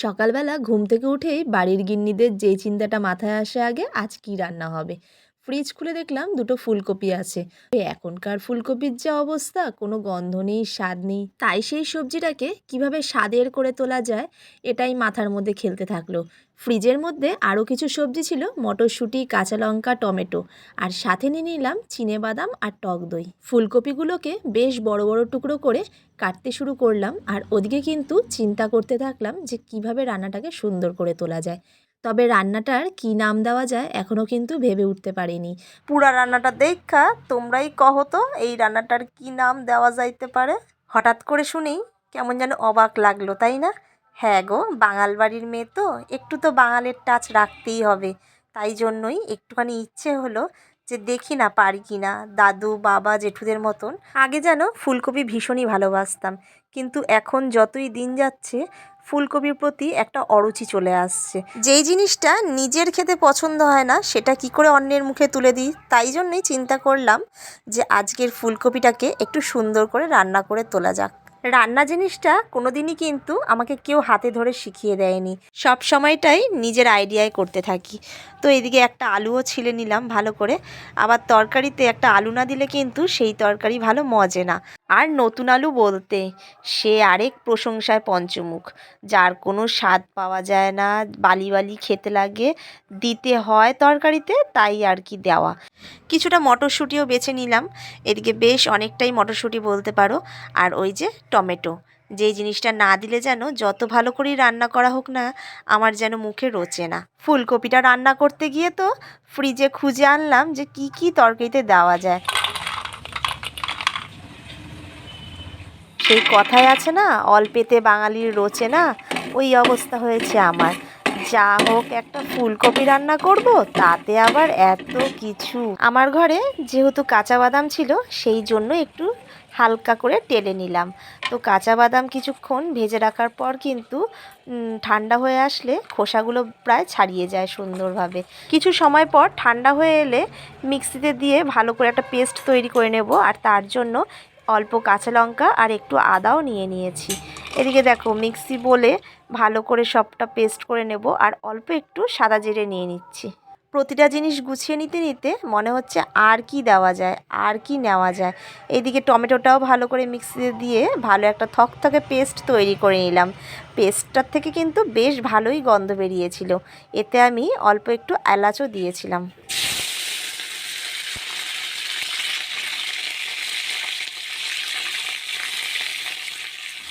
সকালবেলা ঘুম থেকে উঠেই বাড়ির গিন্নিদের যে চিন্তাটা মাথায় আসে আগে, আজ কি রান্না হবে? ফ্রিজ খুলে দেখলাম দুটো ফুলকপি আছে। এখনকার ফুলকপির যা অবস্থা, কোনো গন্ধ নেই, স্বাদ নেই। তাই সেই সবজিটাকে কীভাবে স্বাদের করে তোলা যায়, এটাই মাথার মধ্যে খেলতে থাকল। ফ্রিজের মধ্যে আরও কিছু সবজি ছিল, মটরশুঁটি, কাঁচা লঙ্কা, টমেটো। আর সাথে নিয়ে নিলাম চিনে বাদাম আর টক দই। ফুলকপিগুলোকে বেশ বড় বড় টুকরো করে কাটতে শুরু করলাম, আর ওদিকে কিন্তু চিন্তা করতে থাকলাম যে কীভাবে রান্নাটাকে সুন্দর করে তোলা যায়। তবে রান্নাটার কি নাম দেওয়া যায় এখনও কিন্তু ভেবে উঠতে পারিনি। পুরা রান্নাটা দেখা, তোমরাই কহো তো, এই রান্নাটার কি নাম দেওয়া যাইতে পারে? হঠাৎ করে শুনেই কেমন যেন অবাক লাগল, তাই না? হ্যাঁ গো, বাঙাল বাড়ির মেয়ে তো, একটু তো বাঙালের টাচ রাখতেই হবে। তাই জন্যই একটুখানি ইচ্ছে হলো যে দেখি না পারি কি না, দাদু, বাবা, জেঠুদের মতন। আগে যেন ফুলকপি ভীষণই ভালোবাসতাম। কিন্তু এখন যতই দিন যাচ্ছে ফুলকপির প্রতি একটা অরুচি চলে আসছে। যেই জিনিসটা নিজের খেতে পছন্দ হয় না, সেটা কি করে অন্যের মুখে তুলে দিই? তাই জন্যই চিন্তা করলাম যে আজকের ফুলকপিটাকে একটু সুন্দর করে রান্না করে তোলা যাক। রান্না জিনিসটা কোনো দিনই কিন্তু আমাকে কেউ হাতে ধরে শিখিয়ে দেয়নি। সব সময়টাই নিজের আইডিয়ায় করতে থাকি। তো এদিকে একটা আলুও ছিলে নিলাম ভালো করে। আবার তরকারিতে একটা আলু না দিলে কিন্তু সেই তরকারি ভালো মজে না। আর নতুন আলু বলতে সে আরেক প্রশংসায় পঞ্চমুখ, যার কোনো স্বাদ পাওয়া যায় না বালি বালি খেতে লাগে, দিতে হয় তরকারিতে, তাই আর কি দেওয়া। কিছুটা মটরশুঁটিও বেছে নিলাম, এদিকে বেশ অনেকটাই মটরশুঁটি বলতে পারো, আর ওই যে টমেটো। যেই জিনিসটা না দিলে যেন যত ভালো করেই রান্না করা হোক না, আমার যেন মুখে রোচে না। ফুলকপিটা রান্না করতে গিয়ে তো ফ্রিজে খুঁজে আনলাম যে কি কি তরকারিতে দেওয়া যায়। সেই কথাই আছে না অল্পেতে বাঙালির রোচে না, ওই অবস্থা হয়েছে আমার। যা হোক, একটা ফুলকপি রান্না করব, তাতে আবার এত কিছু। আমার ঘরে যেহেতু কাঁচা বাদাম ছিল, সেই জন্য একটু হালকা করে টেলে নিলাম। তো কাঁচা বাদাম কিছুক্ষণ ভেজে রাখার পর কিন্তু ঠান্ডা হয়ে আসলে খোসাগুলো প্রায় ছাড়িয়ে যায় সুন্দরভাবে। কিছু সময় পর ঠান্ডা হয়ে এলে মিক্সিতে দিয়ে ভালো করে একটা পেস্ট তৈরি করে নেব, আর তার জন্য অল্প কাঁচা লঙ্কা আর একটু আদাও নিয়ে নিয়েছি। এদিকে দেখো মিক্সি বলে ভালো করে সবটা পেস্ট করে নেব আর অল্প একটু সাদা জিরে নিয়ে নিচ্ছি। প্রতিটা জিনিস গুছিয়ে নিতে নিতে মনে হচ্ছে আর কি দেওয়া যায়, আর কি নেওয়া যায়। এইদিকে টমেটোটাও ভালো করে মিক্সিতে দিয়ে ভালো একটা থকথকে পেস্ট তৈরি করে নিলাম। পেস্টটার থেকে কিন্তু বেশ ভালোই গন্ধ বেরিয়েছিল। এতে আমি অল্প একটু এলাচও দিয়েছিলাম।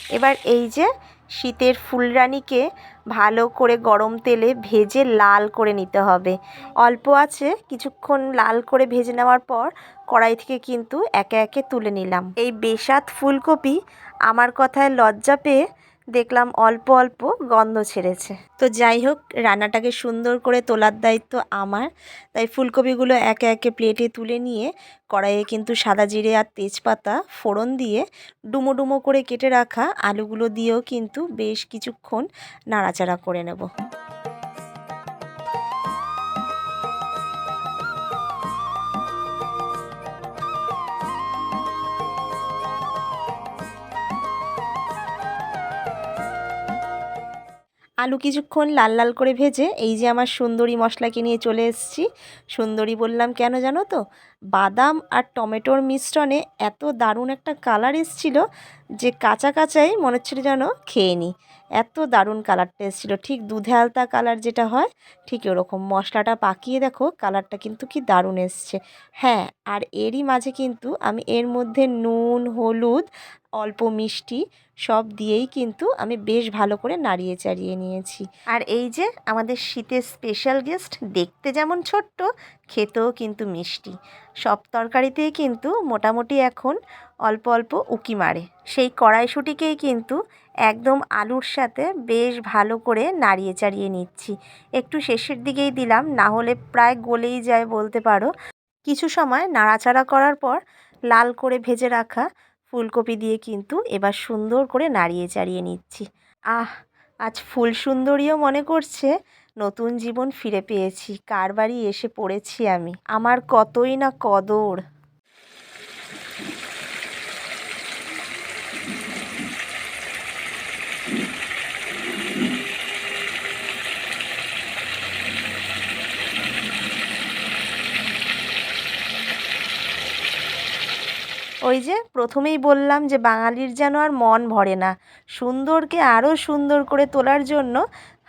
এবার এই যে শীতের ফুলরানিকে ভালো করে গরম তেলে ভেজে লাল করে নিতে হবে। অল্প আছে, কিছুক্ষণ লাল করে ভেজে নেওয়ার পর কড়াই থেকে কিন্তু একে একে তুলে নিলাম। এই বেসাত ফুলকপি আমার কথায় লজ্জা পেয়ে দেখলাম অল্প অল্প গন্ধ ছেড়েছে। তো যাই হোক, রান্নাটাকে সুন্দর করে তোলার দায়িত্ব আমার। তাই ফুলকপিগুলো একে একে প্লেটে তুলে নিয়ে কড়াইয়ে কিন্তু সাদা জিরে আর তেজপাতা ফোড়ন দিয়ে ডুমো ডুমো করে কেটে রাখা আলুগুলো দিয়েও কিন্তু বেশ কিছুক্ষণ নাড়াচাড়া করে নেব। আলু কিছুক্ষণ লাল লাল করে ভেজে এই যে আমার সুন্দরী মশলাকে নিয়ে চলে এসেছি। সুন্দরী বললাম, কেন জানো তো? বাদাম আর টমেটোর মিশ্রণে এত দারুণ একটা কালার এসেছিল যে কাঁচা কাঁচাই মনে হচ্ছিল যেন খেয়ে নিই এত দারুণ কালারটা এসেছিল ঠিক দুধে আলতা কালার যেটা হয়, ঠিক ওরকম মশলাটা পাকিয়ে দেখো কালারটা কিন্তু কি দারুণ এসছে। হ্যাঁ আর এরই মাঝে কিন্তু আমি এর মধ্যে নুন, হলুদ, অল্প মিষ্টি সব দিয়েই কিন্তু আমি বেশ ভালো করে নাড়িয়ে চাড়িয়ে নিয়েছি। আর এই যে আমাদের শীতের স্পেশাল গেস্ট দেখতে যেমন ছোট্ট, খেতেও কিন্তু মিষ্টি। সব তরকারিতেই কিন্তু মোটামুটি এখন অল্প অল্প উকি মারে। সেই কড়াইশুটিকেই কিন্তু একদম আলুর সাথে বেশ ভালো করে নাড়িয়ে চাড়িয়ে নিচ্ছি। একটু শেষের দিকেই দিলাম, না হলে প্রায় গলেই যায় বলতে পারো। কিছু সময় নাড়াচাড়া করার পর লাল করে ভেজে রাখা ফুলকপি দিয়ে কিন্তু এবার সুন্দর করে নাড়িয়ে চাড়িয়ে নিচ্ছি। আহ, আজ ফুল সুন্দরীও মনে করছে, নতুন জীবন ফিরে পেয়েছি, কার বাড়ি এসে পড়েছি আমি, আমার কতই না কদর। ওই যে প্রথমেই বললাম যে বাঙালির যেন আর মন ভরে না। সুন্দরকে আরও সুন্দর করে তোলার জন্য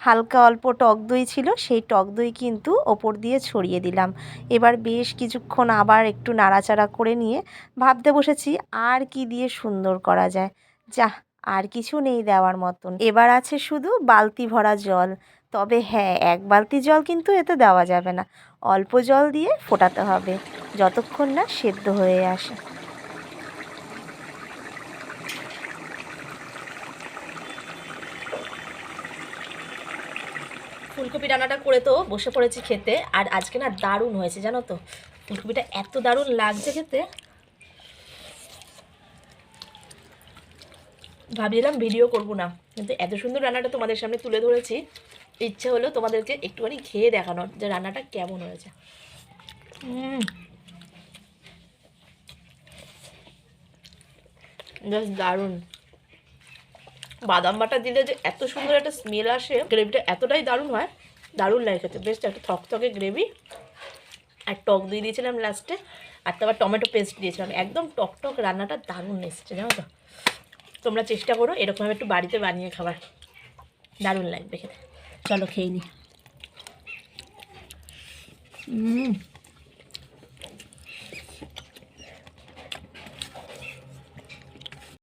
হালকা অল্প টক দই ছিল, সেই টক দই কিন্তু ওপর দিয়ে ছড়িয়ে দিলাম। এবার বেশ কিছুক্ষণ আবার একটু নাড়াচাড়া করে নিয়ে ভাবতে বসেছি আর কি দিয়ে সুন্দর করা যায়। যা আর কিছু নেই দেওয়ার মতন। এবার আছে শুধু বালতি ভরা জল। তবে হ্যাঁ এক বালতি জল কিন্তু এতে দেওয়া যাবে না। অল্প জল দিয়ে ফোটাতে হবে, যতক্ষণ না সেদ্ধ হয়ে আসে। ফুলকপি রান্নাটা করে তো বসে পড়েছি খেতে, আর আজকে না দারুণ হয়েছে, জানো তো? ফুলকপিটা এত দারুণ লাগছে খেতে। ভাবছিলাম ভিডিও করব না, কিন্তু এত সুন্দর রান্নাটা তোমাদের সামনে তুলে ধরেছি। ইচ্ছে হলো তোমাদেরকে একটুখানি খেয়ে দেখানোর যে রান্নাটা কেমন হয়েছে। বেশ দারুণ। বাদাম বাটা দিলে যে এত সুন্দর একটা স্মেল আসে গ্রেভিটা এতটাই দারুণ হয়, দারুণ লাগে খেতে। বেশ একটা থকথকে গ্রেভি আর টক দিয়ে দিয়েছিলাম লাস্টে আর তারপর টমেটো পেস্ট দিয়েছিলাম। একদম টক টক রান্নাটা দারুণ এসছে, জানো তো? তোমরা চেষ্টা করো এরকমভাবে একটু বাড়িতে বানিয়ে খাবার। দারুণ লাগবে খেতে। চলো খেয়ে নি। হুম